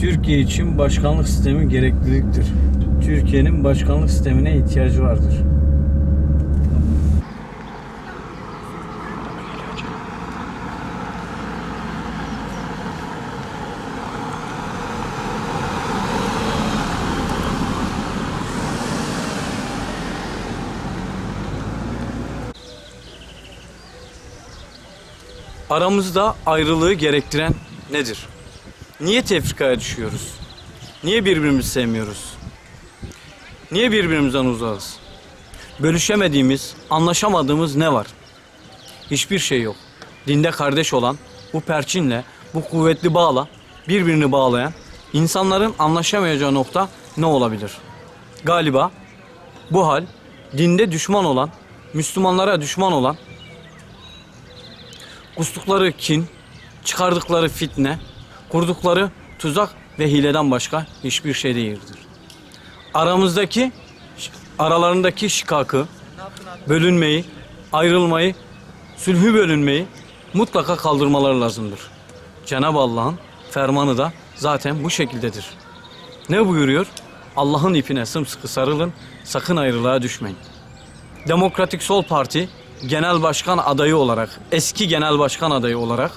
Türkiye için başkanlık sistemi gerekliliktir. Türkiye'nin başkanlık sistemine ihtiyacı vardır. Aramızda ayrılığı gerektiren nedir? Niye tefrikaya düşüyoruz? Niye birbirimizi sevmiyoruz? Niye birbirimizden uzağız? Bölüşemediğimiz, anlaşamadığımız ne var? Hiçbir şey yok. Dinde kardeş olan bu perçinle, bu kuvvetli bağla birbirini bağlayan insanların anlaşamayacağı nokta ne olabilir? Galiba bu hal dinde düşman olan, Müslümanlara düşman olan kustukları kin, çıkardıkları fitne, kurdukları tuzak ve hileden başka hiçbir şey değildir. Aramızdaki, aralarındaki şikakı, bölünmeyi, ayrılmayı, sülhü bölünmeyi mutlaka kaldırmaları lazımdır. Cenab-ı Allah'ın fermanı da zaten bu şekildedir. Ne buyuruyor? Allah'ın ipine sımsıkı sarılın, sakın ayrılığa düşmeyin. Demokratik Sol Parti genel başkan adayı olarak, eski genel başkan adayı olarak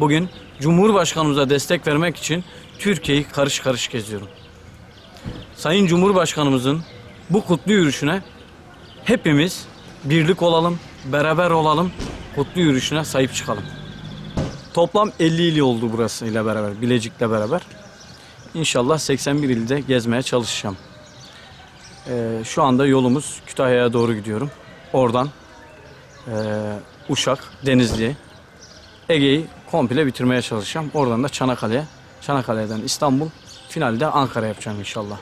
bugün Cumhurbaşkanımıza destek vermek için Türkiye'yi karış karış geziyorum. Sayın Cumhurbaşkanımızın bu kutlu yürüyüşüne hepimiz birlik olalım, beraber olalım, kutlu yürüyüşüne sahip çıkalım. Toplam 50 il oldu burası ile beraber, Bilecik'le beraber. İnşallah 81 ilde gezmeye çalışacağım. Ee, şu anda yolumuz Kütahya'ya doğru gidiyorum. Oradan ee, Uşak, Denizli, Ege'yi komple bitirmeye çalışacağım. Oradan da Çanakkale'ye, Çanakkale'den İstanbul, finalde Ankara yapacağım inşallah.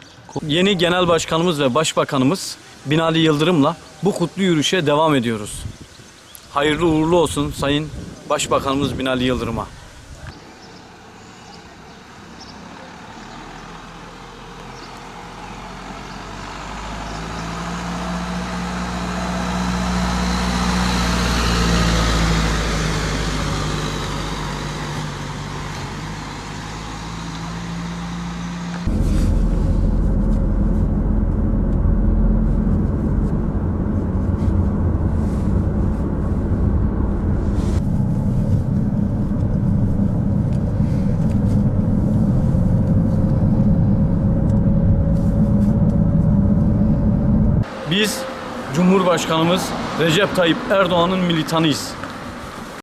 Yeni Genel Başkanımız ve Başbakanımız Binali Yıldırım'la bu kutlu yürüyüşe devam ediyoruz. Hayırlı uğurlu olsun Sayın Başbakanımız Binali Yıldırım'a. Biz Cumhurbaşkanımız Recep Tayyip Erdoğan'ın militanıyız.